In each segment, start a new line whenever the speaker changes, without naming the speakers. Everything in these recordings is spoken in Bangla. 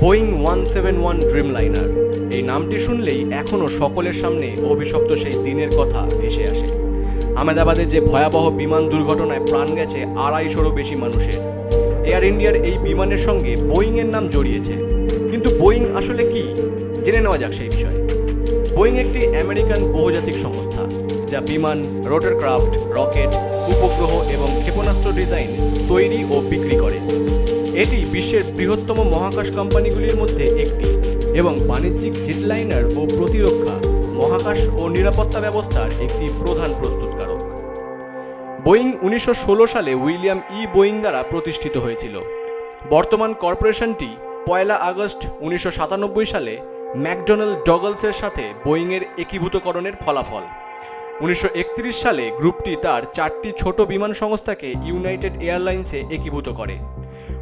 Boeing one seven one Dreamliner এই নামটি শুনলেই এখনও সকলের সামনে অভিশপ্ত সেই দিনের কথা ভেসে আসে। আহমেদাবাদে যে ভয়াবহ বিমান দুর্ঘটনায় প্রাণ গেছে আড়াইশোরও বেশি মানুষের। এয়ার ইন্ডিয়ার এই বিমানের সঙ্গে বোয়িংয়ের নাম জড়িয়েছে। কিন্তু বোয়িং আসলে কি? জেনে নেওয়া যাক সেই বিষয়ে। বোয়িং একটি আমেরিকান বহুজাতিক সংস্থা, যা বিমান, রোটারক্রাফট, রকেট, উপগ্রহ এবং ক্ষেপণাস্ত্র ডিজাইন তৈরি ও বিক্রি করে। এটি বিশ্বের বৃহত্তম মহাকাশ কোম্পানিগুলির মধ্যে একটি এবং বাণিজ্যিক জেটলাইনার ও প্রতিরক্ষা, মহাকাশ ও নিরাপত্তা ব্যবস্থার একটি প্রধান প্রস্তুতকারক। বোয়িং উনিশশো ষোলো সালে উইলিয়াম ই বোয়িং দ্বারা প্রতিষ্ঠিত হয়েছিল। বর্তমান কর্পোরেশনটি পয়লা আগস্ট উনিশশো সাতানব্বই সালে ম্যাকডোনাল্ড ডগলসের সাথে বোয়িংয়ের একীভূতকরণের ফলাফল। উনিশশো একত্রিশ সালে গ্রুপটি তার চারটি ছোট বিমান সংস্থাকে ইউনাইটেড এয়ারলাইন্সে একীভূত করে।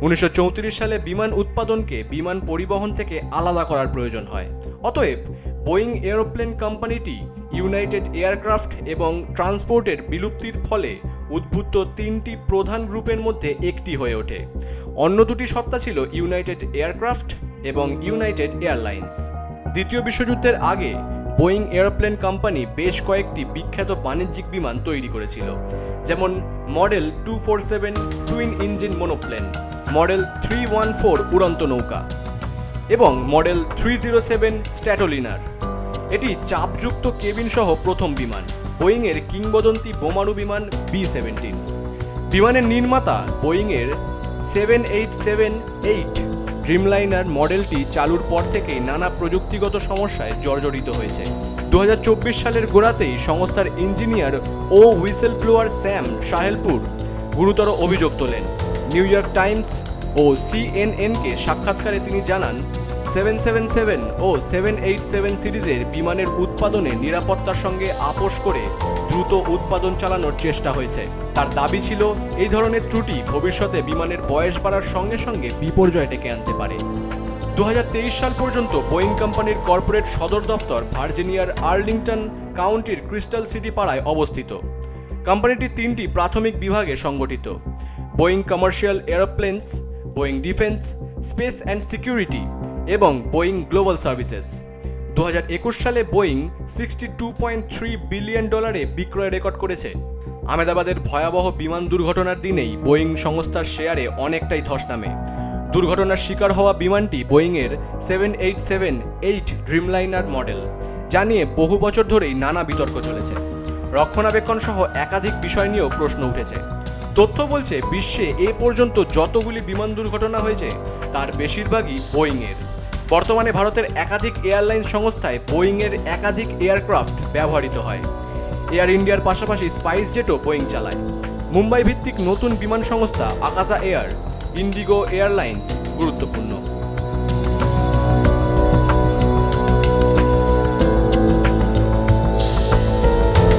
উনিশশো চৌত্রিশ সালে বিমান উৎপাদনকে বিমান পরিবহন থেকে আলাদা করার প্রয়োজন হয়। অতএব, বোয়িং এরোপ্লেন কোম্পানিটি ইউনাইটেড এয়ারক্রাফট এবং ট্রান্সপোর্টের বিলুপ্তির ফলে উদ্ভূত তিনটি প্রধান গ্রুপের মধ্যে একটি হয়ে ওঠে। অন্য দুটি সত্তা ছিল ইউনাইটেড এয়ারক্রাফট এবং ইউনাইটেড এয়ারলাইন্স। দ্বিতীয় বিশ্বযুদ্ধের আগে বোয়িং এরোপ্লেন কোম্পানি বেশ কয়েকটি বিখ্যাত বাণিজ্যিক বিমান তৈরি করেছিল, যেমন model two four seven twin engine monoplane, model three one four উড়ন্ত নৌকা এবং model three zero seven Stratoliner. এটি চাপযুক্ত কেবিন সহ প্রথম বিমান, বোয়িংয়ের কিংবদন্তি বোমারু বিমান বি সেভেন্টিন। বিমানের নির্মাতা বোয়িংয়ের seven eight seven eight Dreamliner মডেলটি চালুর পর থেকেই নানা প্রযুক্তিগত সমস্যায় জর্জরিত হয়েছে। দু হাজার চব্বিশ সালের গোড়াতেই সংস্থার ইঞ্জিনিয়ার ও হুইসেল ব্লোয়ার স্যাম সাহেলপুর গুরুতর অভিযোগ তোলেন। নিউ ইয়র্ক টাইমস ও সিএনএনকে সাক্ষাৎকারে তিনি জানান, সেভেন সেভেন সেভেন ও সেভেন এইট সেভেন সিরিজের বিমানের উৎপাদনে নিরাপত্তার সঙ্গে আপোষ করে দ্রুত উৎপাদন চালানোর চেষ্টা হয়েছে। তার দাবি ছিল, এই ধরনের ত্রুটি ভবিষ্যতে বিমানের বয়স বাড়ার সঙ্গে সঙ্গে বিপর্যয় ডেকে আনতে পারে। দু হাজার তেইশ সাল পর্যন্ত বোয়িং কোম্পানির কর্পোরেট সদর দপ্তর ভার্জিনিয়ার আর্লিংটন কাউন্টির ক্রিস্টাল সিটি পাড়ায় অবস্থিত। কোম্পানিটি তিনটি প্রাথমিক বিভাগে সংগঠিত। Boeing commercial aeroplanes, Boeing defence, space and security এবং বোয়িং গ্লোবাল সার্ভিসেস। দু হাজার একুশ সালে Boeing sixty two point three billion ডলারে বিক্রয় রেকর্ড করেছে। আহমেদাবাদের ভয়াবহ বিমান দুর্ঘটনার দিনেই বোয়িং সংস্থার শেয়ারে অনেকটাই ধস নামে। দুর্ঘটনার শিকার হওয়া বিমানটি বোয়িংয়ের seven eight seven eight Dreamliner model, যা নিয়ে বহু বছর ধরেই নানা বিতর্ক চলেছে। রক্ষণাবেক্ষণ সহ একাধিক বিষয় নিয়েও প্রশ্ন উঠেছে। তথ্য বলছে, বিশ্বে এ পর্যন্ত যতগুলি বিমান দুর্ঘটনা হয়েছে, তার বেশিরভাগই বোয়িংয়ের। বর্তমানে ভারতের একাধিক এয়ারলাইন সংস্থায় বোয়িংয়ের একাধিক এয়ারক্রাফট ব্যবহৃত হয়। এয়ার ইন্ডিয়ার পাশাপাশি স্পাইস জেটও বোয়িং চালায়। মুম্বাই ভিত্তিক নতুন বিমান সংস্থা আকাশা এয়ার, ইন্ডিগো এয়ারলাইন্স গুরুত্বপূর্ণ।